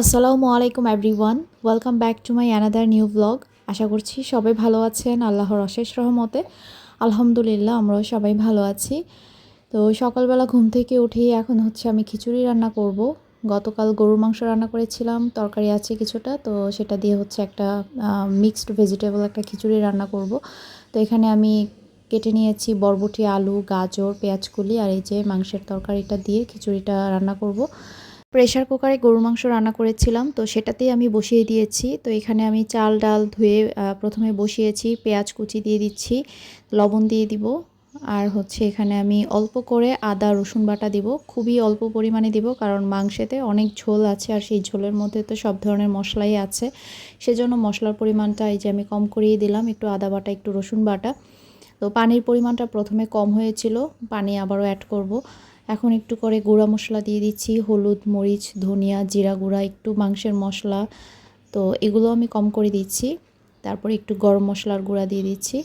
আসসালামু আলাইকুম everyone welcome back to my another new blog আশা করছি সবাই ভালো আছেন, আল্লাহর অশেষ রহমতে। আলহামদুলিল্লাহ, আমরাও সবাই ভালো আছি। তো সকালবেলা ঘুম থেকে উঠেই এখন হচ্ছে আমি খিচুড়ি রান্না করব। গতকাল গরুর মাংস রান্না করেছিলাম, তরকারি আছে কিছুটা, তো সেটা দিয়ে হচ্ছে একটা মিক্সড ভেজিটেবল একটা খিচুড়ি রান্না করব। তো এখানে আমি কেটে নিয়েছি বরবটি, আলু, গাজর, পেঁয়াজকুলি আর এই যে মাংসের তরকারিটা দিয়ে খিচুড়িটা রান্না করব। প্রেশার কুকারে গরুর মাংস রান্না করেছিলাম, তো সেটাতেই আমি বসিয়ে দিয়েছি। তো এখানে আমি চাল, ডাল ধুয়ে প্রথমে বসিয়েছি, পেঁয়াজ কুচি দিয়ে দিচ্ছি, লবণ দিয়ে দিব। আর হচ্ছে এখানে আমি অল্প করে আদা, রসুন বাটা দিব। খুবই অল্প পরিমাণে দিব, কারণ মাংসেতে অনেক ঝোল আছে আর সেই ঝোলের মধ্যে তো সব ধরনের মশলাই আছে। সেজন্য মশলার পরিমাণটা এই যে আমি কম করিয়ে দিলাম, একটু আদা বাটা, একটু রসুন বাটা। তো পানির পরিমাণটা প্রথমে কম হয়েছিল, পানি আবারও অ্যাড করব। এখন একটু করে গুঁড়া মশলা দিয়ে দিচ্ছি, হলুদ, মরিচ, ধনিয়া, জিরা গুঁড়া, একটু মাংসের মশলা। তো এগুলো আমি কম করে দিচ্ছি, তারপর একটু গরম মশলার গুঁড়া দিয়ে দিচ্ছি।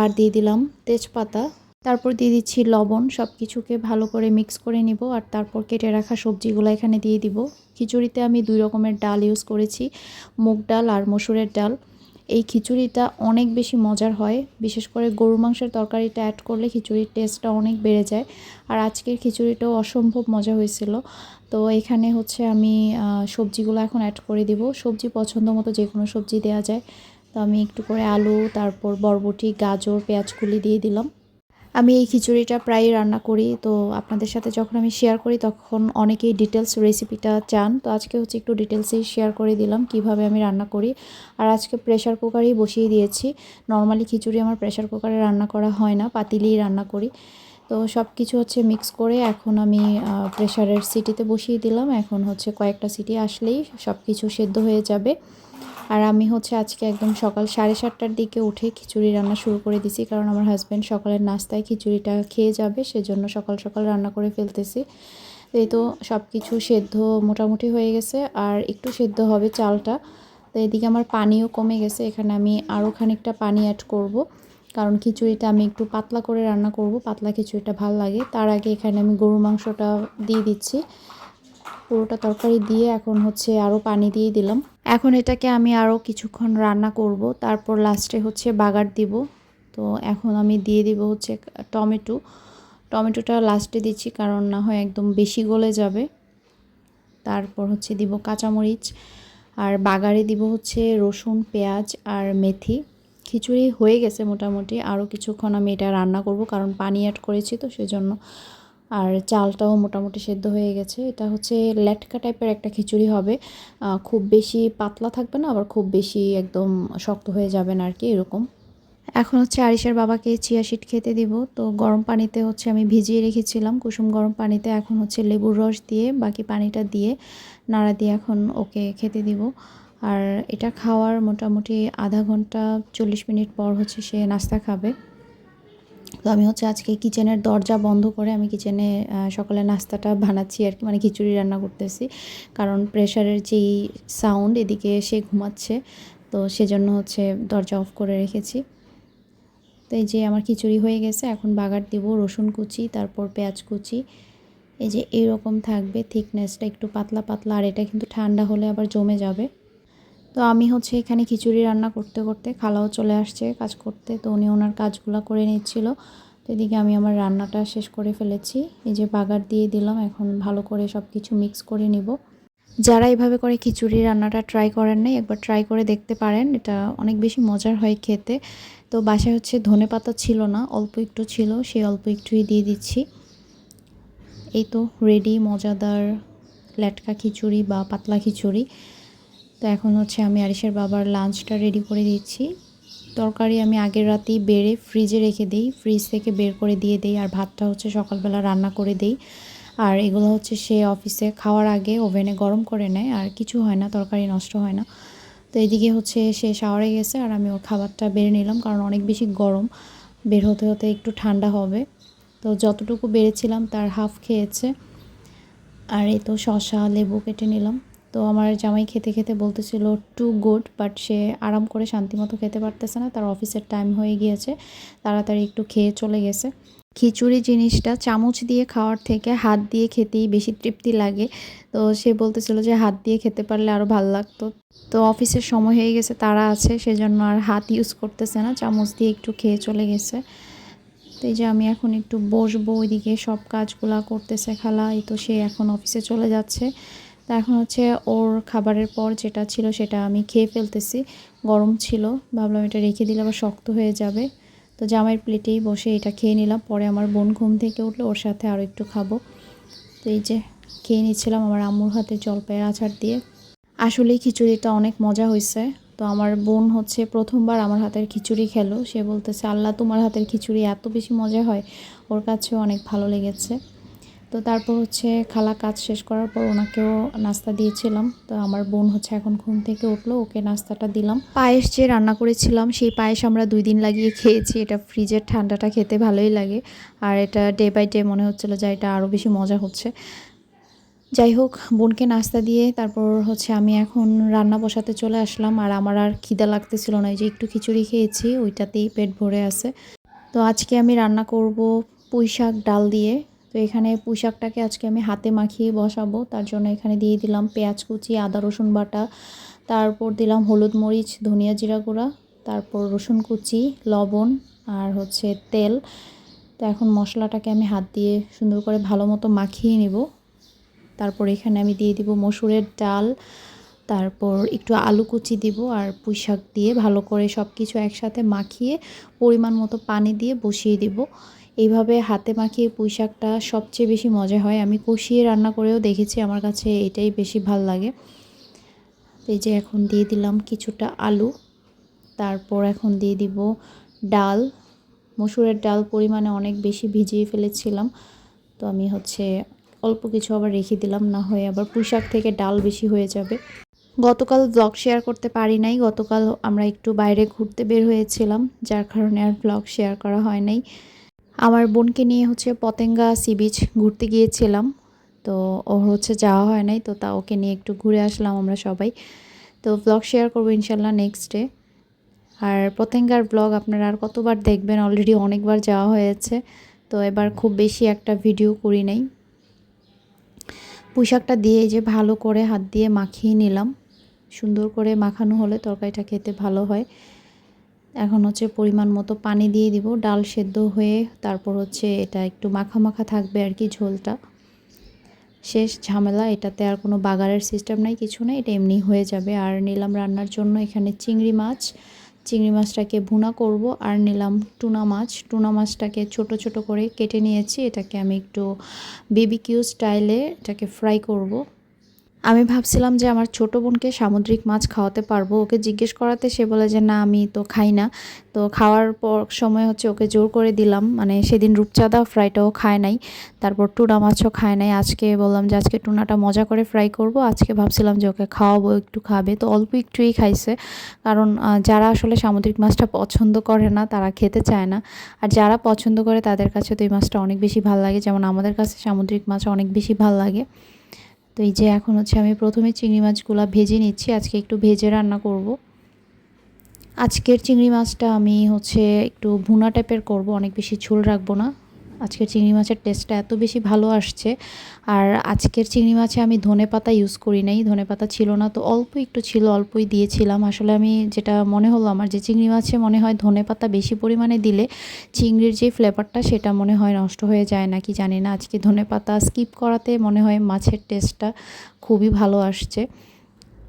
আর দিয়ে দিলাম তেজপাতা, তারপর দিয়ে দিচ্ছি লবণ সব কিছুকে ভালো করে মিক্স করে নিব, আর তারপর কেটে রাখা সবজিগুলো এখানে দিয়ে দিব। খিচুড়িতে আমি দুই রকমের ডাল ইউজ করেছি, মুগ ডাল আর মসুরের ডাল। এই খিচুড়িটা অনেক বেশি মজার হয়। বিশেষ করে গরু মাংসের তরকারিটা অ্যাড করলে খিচুড়ির টেস্টটা অনেক বেড়ে যায়। আর আজকের খিচুড়িটাও অসম্ভব মজা হয়েছিল। তো এখানে হচ্ছে আমি সবজিগুলো এখন অ্যাড করে দিব। সবজি পছন্দ মতো যে কোনো সবজি দেওয়া যায়। তো আমি একটু করে আলু, তারপর বরবটি, গাজর, পেঁয়াজকুলি দিয়ে দিলাম। আমি এই খিচুড়িটা প্রায়ই রান্না করি, তো আপনাদের সাথে যখন আমি শেয়ার করি তখন অনেকেই ডিটেলস রেসিপিটা চান। তো আজকে হচ্ছে একটু ডিটেলসেই শেয়ার করে দিলাম কীভাবে আমি রান্না করি। আর আজকে প্রেশার কুকারেই বসিয়ে দিয়েছি। নর্মালি খিচুড়ি আমার প্রেশার কুকারে রান্না করা হয় না, পাতিলেই রান্না করি। তো সব কিছু হচ্ছে মিক্স করে এখন আমি প্রেশারের সিটিতে বসিয়ে দিলাম। এখন হচ্ছে কয়েকটা সিটি আসলেই সব কিছু সেদ্ধ হয়ে যাবে। আর আমি হচ্ছে আজকে একদম সকাল সাড়ে সাতটার দিকে উঠে খিচুড়ি রান্না শুরু করে দিছি, কারণ আমার হাজব্যান্ড সকালের নাস্তায় খিচুড়িটা খেয়ে যাবে, সেজন্য সকাল সকাল রান্না করে ফেলতেছি। এই তো সব কিছু সেদ্ধ মোটামুটি হয়ে গেছে, আর একটু সেদ্ধ হবে চালটা। তো এদিকে আমার পানিও কমে গেছে, এখানে আমি আরও খানিকটা পানি অ্যাড করব, কারণ খিচুড়িটা আমি একটু পাতলা করে রান্না করব, পাতলা খিচুড়িটা ভালো লাগে। তার আগে এখানে আমি গরুর মাংসটা দিয়ে দিচ্ছি। পুরোটা তরকারি দিয়ে এখন হচ্ছে আরও পানি দিয়ে দিলাম। এখন এটাকে আমি আরও কিছুক্ষণ রান্না করব, তারপর লাস্টে হচ্ছে বাগার দিব। তো এখন আমি দিয়ে দিব হচ্ছে টমেটো। টমেটোটা লাস্টে দিচ্ছি কারণ না হয় একদম বেশি গলে যাবে। তারপর হচ্ছে দিব কাঁচামরিচ, আর বাগারে দিব হচ্ছে রসুন, পেঁয়াজ আর মেথি। খিচুড়ি হয়ে গেছে মোটামুটি আরও কিছুক্ষণ আমি এটা রান্না করব কারণ পানি অ্যাড করেছি তো, সেজন্য আর চালটাও মোটামুটি সেদ্ধ হয়ে গেছে। এটা হচ্ছে ল্যাটকা টাইপের একটা খিচুড়ি হবে। খুব বেশি পাতলা থাকবে না, আবার খুব বেশি একদম শক্ত হয়ে যাবে না আর কি, এরকম। এখন হচ্ছে আরিসের বাবাকে চিয়া শিট খেতে দিব। তো গরম পানিতে হচ্ছে আমি ভিজিয়ে রেখেছিলাম কুসুম গরম পানিতে। এখন হচ্ছে লেবুর রস দিয়ে, বাকি পানিটা দিয়ে, নাড়া দিয়ে এখন ওকে খেতে দিব। আর এটা খাওয়ার মোটামুটি আধা ঘণ্টা চল্লিশ মিনিট পর হচ্ছে সে নাস্তা খাবে। তো আমি হচ্ছে আজকে কিচেনের দরজা বন্ধ করে আমি কিচেনে সকালে নাস্তাটা বানাচ্ছি আর কি মানে খিচুড়ি রান্না করতেছি। কারণ প্রেশারের যেই সাউন্ড এদিকে সে ঘুমাচ্ছে, তো সেজন্য হচ্ছে দরজা অফ করে রেখেছি। তো এই যে আমার খিচুড়ি হয়ে গেছে, এখন বাগার দিব, রসুন কুচি, তারপর পেঁয়াজ কুচি। এই যে এইরকম থাকবে থিকনেসটা একটু পাতলা পাতলা আর এটা কিন্তু ঠান্ডা হলে আবার জমে যাবে। তো আমি হচ্ছে এখানে খিচুড়ি রান্না করতে করতে খালাও চলে আসছে কাজ করতে, তো উনি ওনার কাজগুলো করে নিচ্ছিল। তো এদিকে আমি আমার রান্নাটা শেষ করে ফেলেছি। এই যে বাগার দিয়ে দিলাম, এখন ভালো করে সব কিছু মিক্স করে নিব। যারা এইভাবে করে খিচুড়ি রান্নাটা ট্রাই করেন নাই, একবার ট্রাই করে দেখতে পারেন। এটা অনেক বেশি মজার হয় খেতে। তো বাসায় হচ্ছে ধনে পাতা ছিল না, অল্প একটু ছিল সেই অল্প একটুই দিয়ে দিচ্ছি। এই তো রেডি মজাদার ল্যাটকা খিচুড়ি বা পাতলা খিচুড়ি। তো এখন হচ্ছে আমি আরিসের বাবার লাঞ্চটা রেডি করে দিচ্ছি। তরকারি আমি আগের রাতেই বেড়ে ফ্রিজে রেখে দিই ফ্রিজ থেকে বের করে দিয়ে দিই আর ভাতটা হচ্ছে সকালবেলা রান্না করে দিই। আর এগুলো হচ্ছে সে অফিসে খাওয়ার আগে ওভেনে গরম করে নেয় আর কিছু হয় না, তরকারি নষ্ট হয় না। তো এদিকে হচ্ছে সে শাওয়ারে গেছে আর আমি ওর খাবারটা বেড়ে নিলাম কারণ অনেক বেশি গরম, বের হতে হতে একটু ঠান্ডা হবে। তো যতটুকু বেড়েছিলাম তার হাফ খেয়েছে। আর এই তো শশা লেবু কেটে নিলাম। তো আমার জামাই খেতে খেতে বলতেছিল টু গুড বাট সে আরাম করে শান্তিমতো খেতে পারতেছে না। তার অফিসের টাইম হয়ে গিয়েছে। তাড়াতাড়ি একটু খেয়ে চলে গেছে। খিচুড়ি জিনিসটা চামচ দিয়ে খাওয়ার থেকে হাত দিয়ে খেতেই বেশি তৃপ্তি লাগে। তো সে বলতেছিল যে, হাত দিয়ে খেতে পারলে আরও ভালো লাগতো। তো অফিসের সময় হয়ে গেছে, তারা আছে, সেজন্য আর হাত ইউজ করতেছে না। চামচ দিয়ে একটু খেয়ে চলে গেছে। তো এই যে আমি এখন একটু বসবো, ওইদিকে সব কাজগুলা করতেছে খালা। এই তো সে এখন অফিসে চলে যাচ্ছে। তা এখন হচ্ছে ওর খাবারের পর যেটা ছিল সেটা আমি খেয়ে ফেলতেছি। গরম ছিল, ভাবলাম এটা রেখে দিলে আবার শক্ত হয়ে যাবে। তো জামাইয়ের প্লেটেই বসে এটা খেয়ে নিলাম। পরে আমার বোন ঘুম থেকে উঠলে, ওর সাথে আরও একটু খাব। তো এই যে খেয়ে নিচ্ছিলাম আমার আম্মুর হাতে জলপাইয়ের আচার দিয়ে। আসলেই খিচুড়িটা অনেক মজা হয়েছে। তো আমার বোন হচ্ছে প্রথমবার আমার হাতের খিচুড়ি খেলো। সে বলতেছে, আল্লাহ, তোমার হাতের খিচুড়ি এত বেশি মজা হয়। ওর কাছেও অনেক ভালো লেগেছে। তো তারপর হচ্ছে খালা কাজ শেষ করার পর ওনাকেও নাস্তা দিয়েছিলাম। তো আমার বোন হচ্ছে এখন ঘুম থেকে উঠল, ওকে নাস্তাটা দিলাম। পায়েস যে রান্না করেছিলাম, সেই পায়েস আমরা দুই দিন লাগিয়ে খেয়েছি। এটা ফ্রিজের ঠান্ডাটা খেতে ভালোই লাগে। আর এটা ডে বাই ডে মনে হচ্ছিল যে এটা আরও বেশি মজা হচ্ছে। যাই হোক, বোনকে নাস্তা দিয়ে তারপর হচ্ছে আমি এখন রান্না বসাতে চলে আসলাম। আর আমার আর খিদা লাগতেছিল না, এই যে একটু খিচুড়ি খেয়েছি, ওইটাতেই পেট ভরে আছে। তো আজকে আমি রান্না করব পুঁই শাক ডাল দিয়ে। তো এখানে পুঁই শাকটাকে আজকে আমি হাতে মাখিয়ে বসাবো। তার জন্য এখানে দিয়ে দিলাম পেঁয়াজ কুচি, আদা, রসুন বাটা, তারপর দিলাম হলুদ মরিচ, ধনিয়া জিরা গুঁড়া, তারপর রসুন কুচি, লবণ আর হচ্ছে তেল। তো এখন মশলাটাকে আমি হাত দিয়ে সুন্দর করে ভালো মতো মাখিয়ে নেব। তারপর এখানে আমি দিয়ে দিব মসুরের ডাল, তারপর একটু আলু কুচি দিব আর পুঁই শাক দিয়ে ভালো করে সব কিছু একসাথে মাখিয়ে পরিমাণ মতো পানি দিয়ে বসিয়ে দিব। এইভাবে হাতে মাখিয়ে পুঁই শাকটা সবচেয়ে বেশি মজা হয়। আমি কষিয়ে রান্না করেও দেখেছি, আমার কাছে এটাই বেশি ভালো লাগে। এই যে এখন দিয়ে দিলাম কিছুটা আলু, তারপর এখন দিয়ে দিব ডাল। মসুরের ডাল পরিমাণে অনেক বেশি ভিজিয়ে ফেলেছিলাম, তো আমি হচ্ছে অল্প কিছু আবার রেখে দিলাম, না হয়ে আবার পুঁইশাক থেকে ডাল বেশি হয়ে যাবে। গতকাল ব্লগ শেয়ার করতে পারি নাই, গতকাল আমরা একটু বাইরে ঘুরতে বের হয়েছিলাম, যার কারণে আর ব্লগ শেয়ার করা হয় নাই। আমার বোনকে নিয়ে হচ্ছে পতেঙ্গা সি বিচ ঘুরতে গিয়েছিলাম। তো ওর হচ্ছে যাওয়া হয় নাই, তো তা ওকে নিয়ে একটু ঘুরে আসলাম আমরা সবাই। তো ব্লগ শেয়ার করব ইনশাল্লাহ নেক্সট ডে আর পতেঙ্গার ব্লগ আপনারা আর কতবার দেখবেন? অলরেডি অনেকবার যাওয়া হয়েছে। তো এবার খুব বেশি একটা ভিডিও করি নাই। পোশাকটা দিয়ে যে ভালো করে হাত দিয়ে মাখিয়ে নিলাম। সুন্দর করে মাখানো হলে তরকারিটা খেতে ভালো হয়। এখন হচ্ছে পরিমাণ মতো পানি দিয়ে দিব, ডাল সেদ্ধ হয়ে তারপর হচ্ছে এটা একটু মাখা মাখা থাকবে আর কি ঝোলটা। শেষ ঝামেলা, এটাতে আর কোনো বাগারের সিস্টেম নাই, কিছু নেই, এটা এমনি হয়ে যাবে। আর নিলাম রান্নার জন্য এখানে চিংড়ি মাছ। চিংড়ি মাছটাকে ভুনা করব আর নিলাম টুনা মাছ। টুনা মাছটাকে ছোট ছোট করে কেটে নিয়েছি, এটাকে আমি একটু বেবিকিউ স্টাইলে এটাকে ফ্রাই করব। আমি ভাবছিলাম যে আমার ছোট বোনকে সামুদ্রিক মাছ খাওয়াতে পারব। ওকে জিজ্ঞেস করাতে সে বলে যে, না, আমি তো খাই না। তো খাওয়ার পর সময় হচ্ছে ওকে জোর করে দিলাম। মানে সেদিন রূপচাঁদা ফ্রাইটাও খায় নাই, তারপর টুনা মাছও খায় নাই। আজকে বললাম যে, আজকে টুনাটা মজা করে ফ্রাই করব। আজকে ভাবছিলাম যে ওকে খাওয়াবো, একটু খাবে। তো অল্প একটুই খাইছে। কারণ যারা আসলে সামুদ্রিক মাছটা পছন্দ করে না, তারা খেতে চায় না। আর যারা পছন্দ করে, তাদের কাছে তো এই মাছটা অনেক বেশি ভালো লাগে। যেমন আমাদের কাছে সামুদ্রিক মাছ অনেক বেশি ভালো লাগে। তো এই যে এখন হচ্ছে আমি প্রথমে চিংড়ি মাছগুলো ভেজে নিচ্ছি, আজকে একটু ভেজে রান্না করব। আজকের চিংড়ি মাছটা আমি হচ্ছে একটু ভুনা টাইপের করব, অনেক বেশি ঝোল রাখব না। আজকের চিংড়ি মাছের টেস্টটা এত বেশি ভালো আসছে। আর আজকের চিংড়ি মাছে আমি ধনে পাতা ইউজ করি নাই। ধনে পাতা ছিল না, তো অল্প একটু ছিল, অল্পই দিয়েছিলাম। আসলে আমি যেটা মনে হলো আমার যে চিংড়ি মাছে মনে হয় ধনে পাতা বেশি পরিমাণে দিলে চিংড়ির যে ফ্লেভারটা সেটা মনে হয় নষ্ট হয়ে যায় নাকি জানি না। আজকে ধনে পাতা স্কিপ করাতে মনে হয় মাছের টেস্টটা খুবই ভালো আসছে।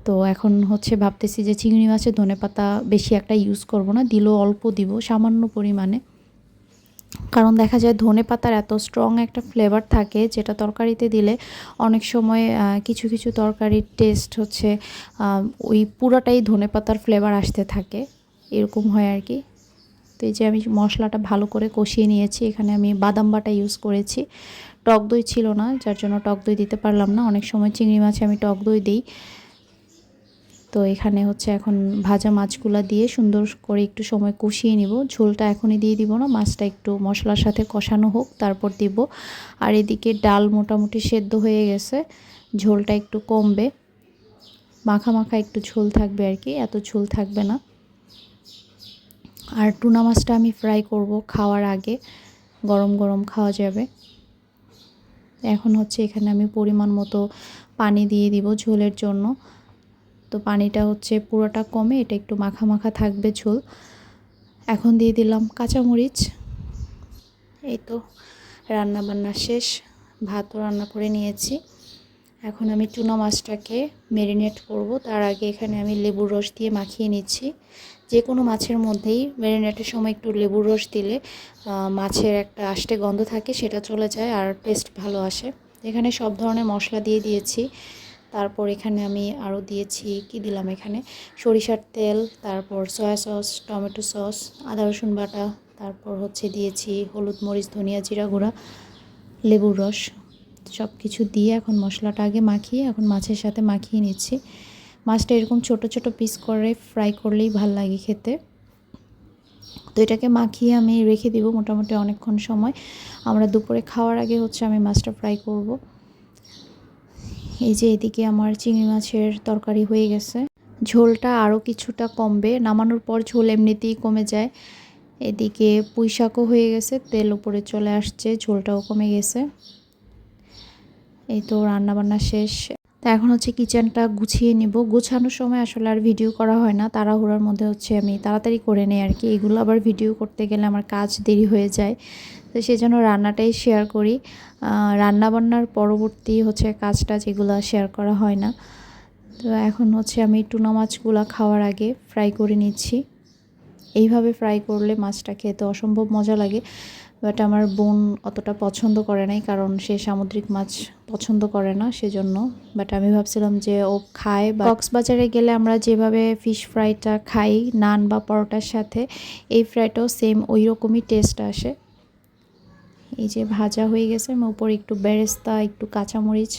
তো এখন হচ্ছে ভাবতেছি যে চিংড়ি মাছের ধনে পাতা বেশি একটা ইউজ করব না, দিলেও অল্প দিব, সামান্য পরিমাণে। কারণ দেখা যায় ধনে পাতার এত স্ট্রং একটা ফ্লেভার থাকে যেটা তরকারিতে দিলে অনেক সময় কিছু কিছু তরকারির টেস্ট হচ্ছে ওই পুরোটাই ধনে পাতার ফ্লেভার আসতে থাকে। এরকম হয় আর কি। তো এই যে আমি মশলাটা ভালো করে কষিয়ে নিয়েছি, এখানে আমি বাদাম বাটা ইউজ করেছি। টক দই ছিল না, যার জন্য টক দই দিতে পারলাম না। অনেক সময় চিংড়ি মাছে আমি টক দই দিই। তো এখানে হচ্ছে এখন ভাজা মাছগুলো দিয়ে সুন্দর করে একটু সময় কষিয়ে নিব। ঝোলটা এখনই দিয়ে দিব না, মাছটা একটু মশলার সাথে কষানো হোক, তারপর দিব। আর এদিকে ডাল মোটামুটি সেদ্ধ হয়ে গেছে, ঝোলটা একটু কমবে। মাখা মাখা একটু ঝোল থাকবে আর কি, এত ঝোল থাকবে না। আর টুনা মাছটা আমি ফ্রাই করব খাওয়ার আগে, গরম গরম খাওয়া যাবে। এখন হচ্ছে এখানে আমি পরিমাণ মতো পানি দিয়ে দিব ঝোলের জন্য। তো পানিটা হচ্ছে পুরোটা কমে, এটা একটু মাখা মাখা থাকবে ঝোল। এখন দিয়ে দিলাম কাঁচামরিচ। এই তো রান্না বান্না শেষ, ভাতও রান্না করে নিয়েছি। এখন আমি টুনা মাছটাকে ম্যারিনেট করব। তার আগে এখানে আমি লেবুর রস দিয়ে মাখিয়ে নিচ্ছি। যে কোনো মাছের মধ্যেই ম্যারিনেটের সময় একটু লেবুর রস দিলে মাছের একটা আষ্টে গন্ধ থাকে, সেটা চলে যায় আর টেস্ট ভালো আসে। এখানে সব ধরনের মশলা দিয়ে দিয়েছি। তারপর এখানে আমি আরও দিয়েছি, কি দিলাম এখানে? সরিষার তেল, তারপর সয়া সস, টমেটো সস, আদা রসুন বাটা, তারপর হচ্ছে দিয়েছি হলুদ মরিচ, ধনিয়া জিরা গুঁড়া, লেবুর রস। সব কিছু দিয়ে এখন মশলাটা আগে মাখিয়ে এখন মাছের সাথে মাখিয়ে নিচ্ছি। মাছটা এরকম ছোট ছোট পিস করে ফ্রাই করলেই ভালো লাগে খেতে। তো এটাকে মাখিয়ে আমি রেখে দিব মোটামুটি অনেকক্ষণ সময়। আমরা দুপুরে খাওয়ার আগে হচ্ছে আমি মাছটা ফ্রাই করব। এই যে এদিকে আমার চিংড়ি মাছের তরকারি হয়ে গেছে। ঝোলটা আরও কিছুটা কমবে। নামানোর পর ঝোল এমনিতেই কমে যায়। এদিকে পুঁই শাকও হয়ে গেছে, তেল উপরে চলে আসছে, ঝোলটাও কমে গেছে। এই তো রান্নাবান্না শেষ। তা এখন হচ্ছে কিচেনটা গুছিয়ে নিব। গুছানোর সময় আসলে আর ভিডিও করা হয় না। তাড়াহুড়ার মধ্যে হচ্ছে আমি তাড়াতাড়ি করে নেই আর কি। এগুলো আবার ভিডিও করতে গেলে আমার কাজ দেরি হয়ে যায়। তো সেই জন্য রান্নাটাই শেয়ার করি। রান্নাবান্নার পরবর্তী হচ্ছে কাজটা যেগুলো শেয়ার করা হয় না। তো এখন হচ্ছে আমি টুনা মাছগুলো খাওয়ার আগে ফ্রাই করে নিচ্ছি। এইভাবে ফ্রাই করলে মাছটা খেতে অসম্ভব মজা লাগে। বাট আমার বোন অতটা পছন্দ করে নাই কারণ সে সামুদ্রিক মাছ পছন্দ করে না সেজন্য। বাট আমি ভাবছিলাম যে ও খায় বা কক্সবাজারে গেলে আমরা যেভাবে ফিশ ফ্রাইটা খাই, নান বা পরোটার সাথে, এই ফ্রাইটাও সেম ওই রকমই টেস্ট আসে। এই যে ভাজা হয়ে গেছে, আমি উপরে একটু বেরেস্তা, একটু কাঁচামরিচ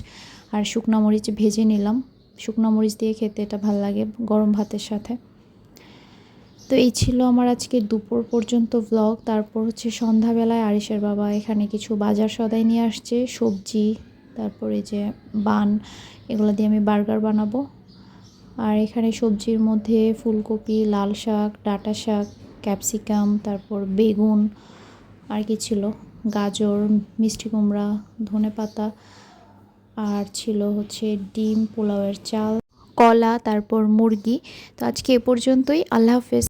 আর শুকনো মরিচ ভেজে নিলাম। শুকনো মরিচ দিয়ে খেতে এটা ভালো লাগে গরম ভাতের সাথে। তো এই ছিল আমার আজকে দুপুর পর্যন্ত ব্লগ তারপর হচ্ছে সন্ধ্যাবেলায় আরিসের বাবা এখানে কিছু বাজার সদাই নিয়ে আসছে, সবজি, তারপরে যে বান, এগুলো দিয়ে আমি বার্গার বানাবো। আর এখানে সবজির মধ্যে ফুলকপি, লাল শাক, ডাটা শাক, ক্যাপসিকাম, তারপর বেগুন আর কি ছিল। গাজর, মিষ্টি কুমড়া, ধনে পাতা আর ছিল হচ্ছে ডিম, পোলাওয়ের চাল, কলা, তারপর মুরগি। তো আজকে এ পর্যন্তই। আল্লাহ হাফেজ।